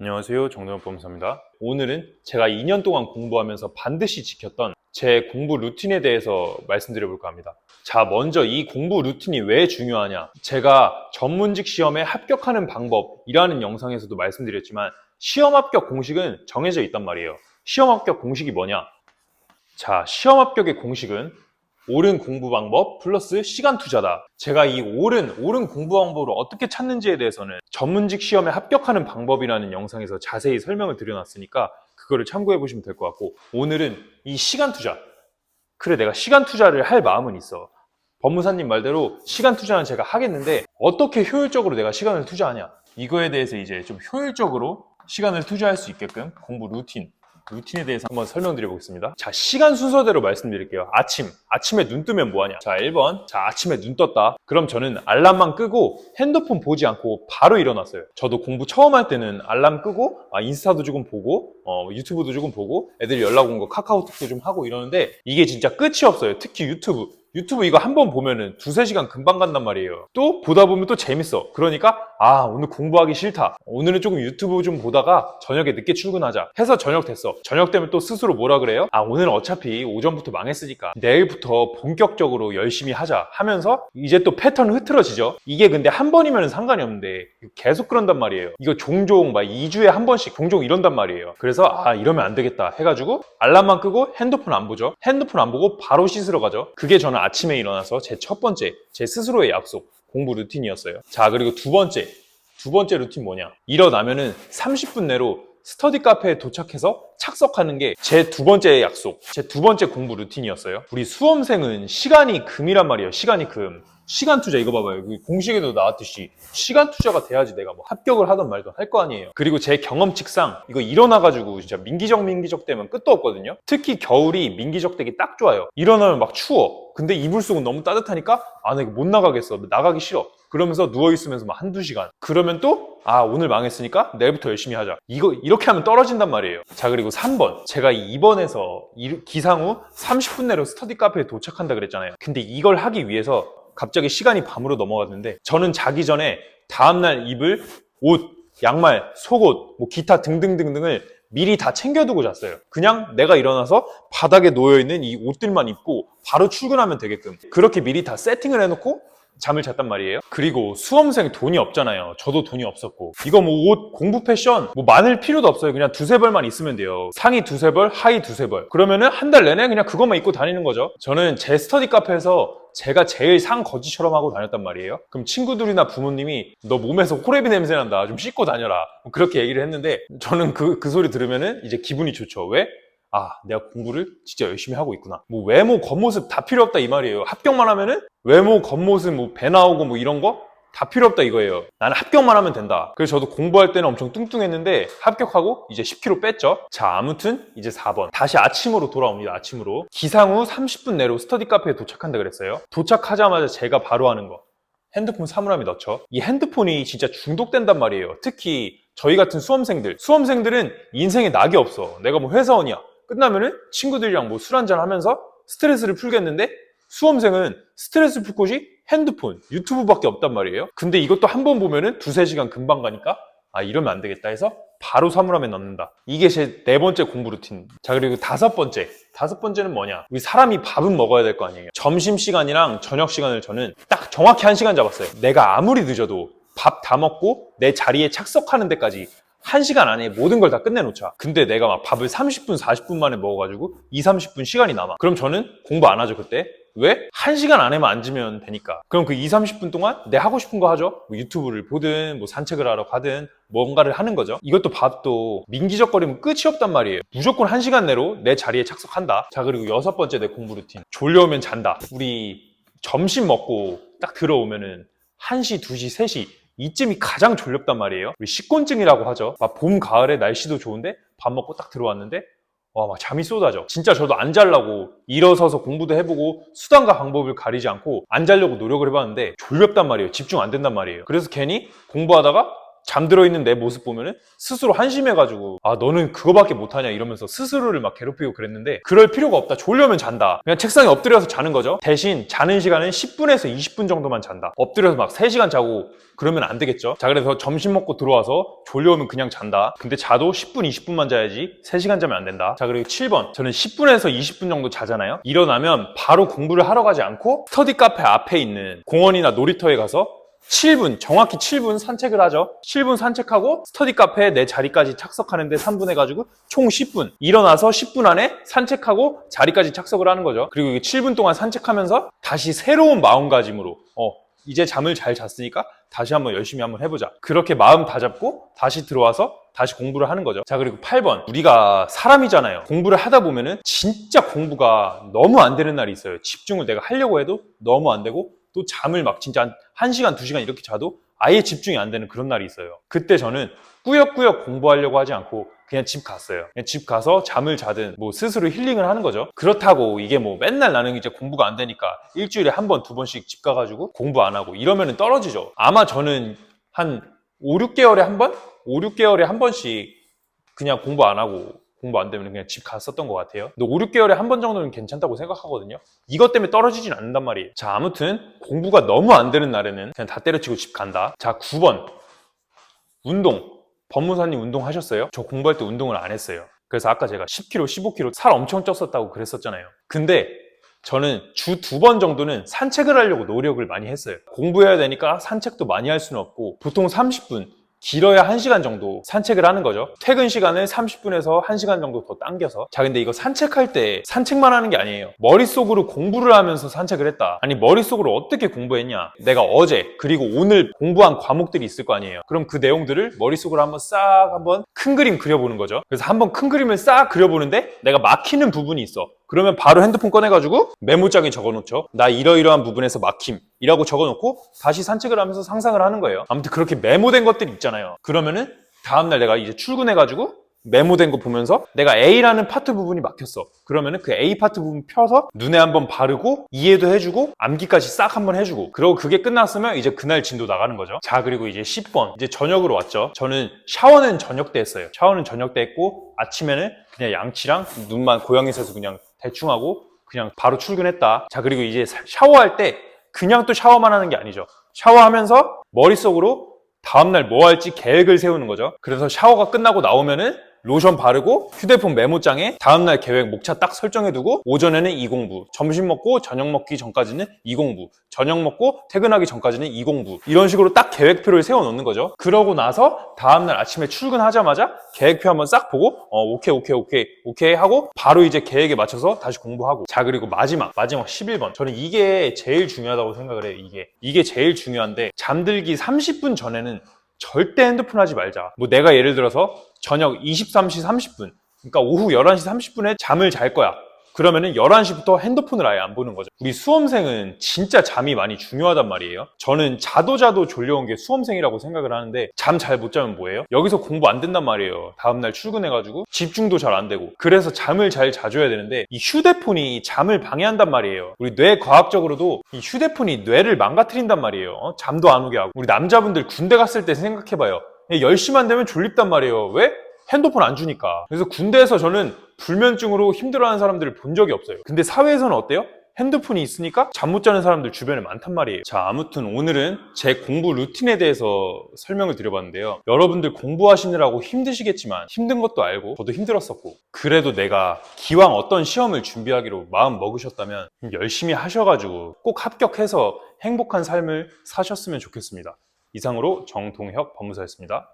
안녕하세요. 정동엽 범사입니다. 오늘은 제가 2년 동안 공부하면서 반드시 지켰던 제 공부 루틴에 대해서 말씀드려 볼까 합니다. 자, 먼저 이 공부 루틴이 왜 중요하냐? 제가 전문직 시험에 합격하는 방법이라는 영상에서도 말씀드렸지만 시험 합격 공식은 정해져 있단 말이에요. 시험 합격 공식이 뭐냐? 자, 시험 합격의 공식은 옳은 공부 방법 플러스 시간 투자다. 제가 이 옳은, 옳은 공부 방법을 어떻게 찾는지에 대해서는 전문직 시험에 합격하는 방법이라는 영상에서 자세히 설명을 드려놨으니까 그거를 참고해 보시면 될 것 같고 오늘은 이 시간 투자. 그래, 내가 시간 투자를 할 마음은 있어. 법무사님 말대로 시간 투자는 제가 하겠는데 어떻게 효율적으로 내가 시간을 투자하냐. 이거에 대해서 이제 좀 효율적으로 시간을 투자할 수 있게끔 공부 루틴, 루틴에 대해서 한번 설명드려 보겠습니다. 자, 시간 순서대로 말씀드릴게요. 아침. 아침에 눈 뜨면 뭐하냐? 자, 1번. 자, 아침에 눈 떴다. 그럼 저는 알람만 끄고 핸드폰 보지 않고 바로 일어났어요. 저도 공부 처음 할 때는 알람 끄고 아, 인스타도 조금 보고 어, 유튜브도 조금 보고 애들이 연락 온 거 카카오톡도 좀 하고 이러는데 이게 진짜 끝이 없어요. 특히 유튜브. 유튜브 이거 한 번 보면은 두세 시간 금방 간단 말이에요. 또 보다 보면 또 재밌어. 그러니까 아 오늘 공부하기 싫다. 오늘은 조금 유튜브 좀 보다가 저녁에 늦게 출근하자. 해서 저녁 됐어. 저녁 되면 또 스스로 뭐라 그래요? 아 오늘 어차피 오전부터 망했으니까 내일부터 본격적으로 열심히 하자 하면서 이제 또 패턴 흐트러지죠. 이게 근데 한 번이면 상관이 없는데 계속 그런단 말이에요. 이거 종종 막 2주에 한 번씩 종종 이런단 말이에요. 그래서 아 이러면 안 되겠다 해가지고 알람만 끄고 핸드폰 안 보죠. 핸드폰 안 보고 바로 씻으러 가죠. 그게 저는 아침에 일어나서 제 첫 번째 제 스스로의 약속 공부 루틴이었어요. 자 그리고 두 번째 두 번째 루틴 뭐냐? 일어나면은 30분 내로 스터디 카페에 도착해서 착석하는 게 제 두 번째 약속, 제 두 번째 공부 루틴이었어요. 우리 수험생은 시간이 금이란 말이에요. 시간이 금. 시간 투자 이거 봐봐요. 여기 공식에도 나왔듯이 시간 투자가 돼야지 내가 뭐 합격을 하던 말도 할거 아니에요. 그리고 제 경험칙상 이거 일어나가지고 진짜 민기적 민기적 되면 끝도 없거든요. 특히 겨울이 민기적 되기 딱 좋아요. 일어나면 막 추워. 근데 이불 속은 너무 따뜻하니까 아 나 이거 못 나가겠어. 나가기 싫어. 그러면서 누워 있으면서 막 한두 시간. 그러면 또 아, 오늘 망했으니까 내일부터 열심히 하자. 이거 이렇게 하면 떨어진단 말이에요. 자, 그리고 3번. 제가 2번에서 기상 후 30분 내로 스터디 카페에 도착한다 그랬잖아요. 근데 이걸 하기 위해서 갑자기 시간이 밤으로 넘어갔는데 저는 자기 전에 다음날 입을 옷, 양말, 속옷, 뭐 기타 등등등등을 미리 다 챙겨두고 잤어요. 그냥 내가 일어나서 바닥에 놓여있는 이 옷들만 입고 바로 출근하면 되게끔. 그렇게 미리 다 세팅을 해놓고 잠을 잤단 말이에요. 그리고 수험생 돈이 없잖아요. 저도 돈이 없었고. 이거 뭐 옷, 공부 패션 뭐 많을 필요도 없어요. 그냥 두세 벌만 있으면 돼요. 상의 두세 벌, 하의 두세 벌. 그러면은 한 달 내내 그냥 그것만 입고 다니는 거죠. 저는 제 스터디 카페에서 제가 제일 상 거지처럼 하고 다녔단 말이에요. 그럼 친구들이나 부모님이 너 몸에서 호레비 냄새 난다. 좀 씻고 다녀라. 뭐 그렇게 얘기를 했는데 저는 그, 그 소리 들으면은 이제 기분이 좋죠. 왜? 아, 내가 공부를 진짜 열심히 하고 있구나. 뭐 외모, 겉모습 다 필요 없다 이 말이에요. 합격만 하면은 외모, 겉모습, 뭐 배 나오고 뭐 이런 거 다 필요 없다 이거예요. 나는 합격만 하면 된다. 그래서 저도 공부할 때는 엄청 뚱뚱했는데 합격하고 이제 10kg 뺐죠. 자, 아무튼 이제 4번. 다시 아침으로 돌아옵니다. 아침으로. 기상 후 30분 내로 스터디 카페에 도착한다 그랬어요. 도착하자마자 제가 바로 하는 거. 핸드폰 사물함에 넣죠. 이 핸드폰이 진짜 중독된단 말이에요. 특히 저희 같은 수험생들. 수험생들은 인생에 낙이 없어. 내가 뭐 회사원이야. 끝나면은 친구들이랑 뭐 술 한잔 하면서 스트레스를 풀겠는데 수험생은 스트레스 풀 곳이 핸드폰, 유튜브밖에 없단 말이에요. 근데 이것도 한 번 보면은 두세 시간 금방 가니까 아 이러면 안 되겠다 해서 바로 사물함에 넣는다. 이게 제 네 번째 공부 루틴. 자 그리고 다섯 번째. 다섯 번째는 뭐냐? 우리 사람이 밥은 먹어야 될 거 아니에요. 점심 시간이랑 저녁 시간을 저는 딱 정확히 한 시간 잡았어요. 내가 아무리 늦어도 밥 다 먹고 내 자리에 착석하는 데까지 한 시간 안에 모든 걸 다 끝내놓자. 근데 내가 막 밥을 30분, 40분 만에 먹어가지고 2, 30분 시간이 남아. 그럼 저는 공부 안 하죠, 그때. 왜? 한 시간 안에만 앉으면 되니까. 그럼 그 2, 30분 동안 내 하고 싶은 거 하죠. 뭐 유튜브를 보든, 뭐 산책을 하러 가든, 뭔가를 하는 거죠. 이것도 밥도 민기적거리면 끝이 없단 말이에요. 무조건 한 시간 내로 내 자리에 착석한다. 자, 그리고 여섯 번째 내 공부 루틴. 졸려오면 잔다. 우리 점심 먹고 딱 들어오면은 1시, 2시, 3시 이쯤이 가장 졸렵단 말이에요. 우리 식곤증이라고 하죠. 막 봄, 가을에 날씨도 좋은데 밥 먹고 딱 들어왔는데 와, 막 잠이 쏟아져. 진짜 저도 안 자려고 일어서서 공부도 해보고 수단과 방법을 가리지 않고 안 자려고 노력을 해봤는데 졸렵단 말이에요. 집중 안 된단 말이에요. 그래서 괜히 공부하다가 잠들어 있는 내 모습 보면은 스스로 한심해가지고 아 너는 그거밖에 못하냐 이러면서 스스로를 막 괴롭히고 그랬는데 그럴 필요가 없다. 졸려면 잔다. 그냥 책상에 엎드려서 자는 거죠. 대신 자는 시간은 10분에서 20분 정도만 잔다. 엎드려서 막 3시간 자고 그러면 안 되겠죠. 자 그래서 점심 먹고 들어와서 졸려오면 그냥 잔다. 근데 자도 10분 20분만 자야지 3시간 자면 안 된다. 자 그리고 7번. 저는 10분에서 20분 정도 자잖아요. 일어나면 바로 공부를 하러 가지 않고 스터디 카페 앞에 있는 공원이나 놀이터에 가서 7분, 정확히 7분 산책을 하죠. 7분 산책하고 스터디 카페에 내 자리까지 착석하는데 3분 해가지고 총 10분. 일어나서 10분 안에 산책하고 자리까지 착석을 하는 거죠. 그리고 이게 7분 동안 산책하면서 다시 새로운 마음가짐으로, 어, 이제 잠을 잘 잤으니까 다시 한번 열심히 한번 해보자. 그렇게 마음 다 잡고 다시 들어와서 다시 공부를 하는 거죠. 자, 그리고 8번. 우리가 사람이잖아요. 공부를 하다 보면은 진짜 공부가 너무 안 되는 날이 있어요. 집중을 내가 하려고 해도 너무 안 되고 또 잠을 막 진짜 한 1시간, 2시간 이렇게 자도 아예 집중이 안 되는 그런 날이 있어요. 그때 저는 꾸역꾸역 공부하려고 하지 않고 그냥 집 갔어요. 그냥 집 가서 잠을 자든 뭐 스스로 힐링을 하는 거죠. 그렇다고 이게 뭐 맨날 나는 이제 공부가 안 되니까 일주일에 한 번, 두 번씩 집 가가지고 공부 안 하고 이러면은 떨어지죠. 아마 저는 한 5, 6개월에 한 번? 5, 6개월에 한 번씩 그냥 공부 안 하고 공부 안 되면 그냥 집 갔었던 것 같아요. 근데 5, 6개월에 한 번 정도는 괜찮다고 생각하거든요. 이것 때문에 떨어지진 않는단 말이에요. 자, 아무튼 공부가 너무 안 되는 날에는 그냥 다 때려치고 집 간다. 자, 9번. 운동. 법무사님 운동하셨어요? 저 공부할 때 운동을 안 했어요. 그래서 아까 제가 10kg, 15kg 살 엄청 쪘었다고 그랬었잖아요. 근데 저는 주 두 번 정도는 산책을 하려고 노력을 많이 했어요. 공부해야 되니까 산책도 많이 할 수는 없고 보통 30분, 길어야 1시간 정도 산책을 하는 거죠. 퇴근 시간을 30분에서 1시간 정도 더 당겨서. 자, 근데 이거 산책할 때 산책만 하는 게 아니에요. 머릿속으로 공부를 하면서 산책을 했다. 아니, 머릿속으로 어떻게 공부했냐? 내가 어제, 그리고 오늘 공부한 과목들이 있을 거 아니에요. 그럼 그 내용들을 머릿속으로 한번 싹 한번 큰 그림 그려보는 거죠. 그래서 한번 큰 그림을 싹 그려보는데 내가 막히는 부분이 있어. 그러면 바로 핸드폰 꺼내가지고 메모장에 적어놓죠. 나 이러이러한 부분에서 막힘이라고 적어놓고 다시 산책을 하면서 상상을 하는 거예요. 아무튼 그렇게 메모된 것들이 있잖아요. 그러면은 다음날 내가 이제 출근해가지고 메모된 거 보면서 내가 A라는 파트 부분이 막혔어. 그러면은 그 A 파트 부분 펴서 눈에 한번 바르고 이해도 해주고 암기까지 싹 한번 해주고 그리고 그게 끝났으면 이제 그날 진도 나가는 거죠. 자 그리고 이제 10번 이제 저녁으로 왔죠. 저는 샤워는 저녁 때 했어요. 샤워는 저녁 때 했고 아침에는 그냥 양치랑 눈만 고양이 세수 그냥 대충 하고 그냥 바로 출근했다. 자 그리고 이제 샤워할 때 그냥 또 샤워만 하는 게 아니죠. 샤워하면서 머릿속으로 다음날 뭐 할지 계획을 세우는 거죠. 그래서 샤워가 끝나고 나오면은 로션 바르고 휴대폰 메모장에 다음날 계획 목차 딱 설정해두고 오전에는 이 공부, 점심 먹고 저녁 먹기 전까지는 이 공부, 저녁 먹고 퇴근하기 전까지는 이 공부 이런 식으로 딱 계획표를 세워놓는 거죠. 그러고 나서 다음날 아침에 출근하자마자 계획표 한번 싹 보고 어 오케이 오케이 오케이 오케이 하고 바로 이제 계획에 맞춰서 다시 공부하고 자 그리고 마지막 마지막 11번 저는 이게 제일 중요하다고 생각을 해요. 이게 이게 제일 중요한데 잠들기 30분 전에는 절대 핸드폰 하지 말자. 뭐 내가 예를 들어서 저녁 23시 30분, 그러니까 오후 11시 30분에 잠을 잘 거야. 그러면은 11시부터 핸드폰을 아예 안 보는 거죠. 우리 수험생은 진짜 잠이 많이 중요하단 말이에요. 저는 자도 자도 졸려온 게 수험생이라고 생각을 하는데 잠 잘 못 자면 뭐예요? 여기서 공부 안 된단 말이에요. 다음날 출근해가지고 집중도 잘 안 되고. 그래서 잠을 잘 자줘야 되는데 이 휴대폰이 잠을 방해한단 말이에요. 우리 뇌 과학적으로도 이 휴대폰이 뇌를 망가뜨린단 말이에요. 어? 잠도 안 오게 하고. 우리 남자분들 군대 갔을 때 생각해봐요. 10시만 되면 졸립단 말이에요. 왜? 핸드폰 안 주니까. 그래서 군대에서 저는 불면증으로 힘들어하는 사람들을 본 적이 없어요. 근데 사회에서는 어때요? 핸드폰이 있으니까 잠 못 자는 사람들 주변에 많단 말이에요. 자, 아무튼 오늘은 제 공부 루틴에 대해서 설명을 드려봤는데요. 여러분들 공부하시느라고 힘드시겠지만 힘든 것도 알고 저도 힘들었었고 그래도 내가 기왕 어떤 시험을 준비하기로 마음 먹으셨다면 열심히 하셔가지고 꼭 합격해서 행복한 삶을 사셨으면 좋겠습니다. 이상으로 정동혁 법무사였습니다.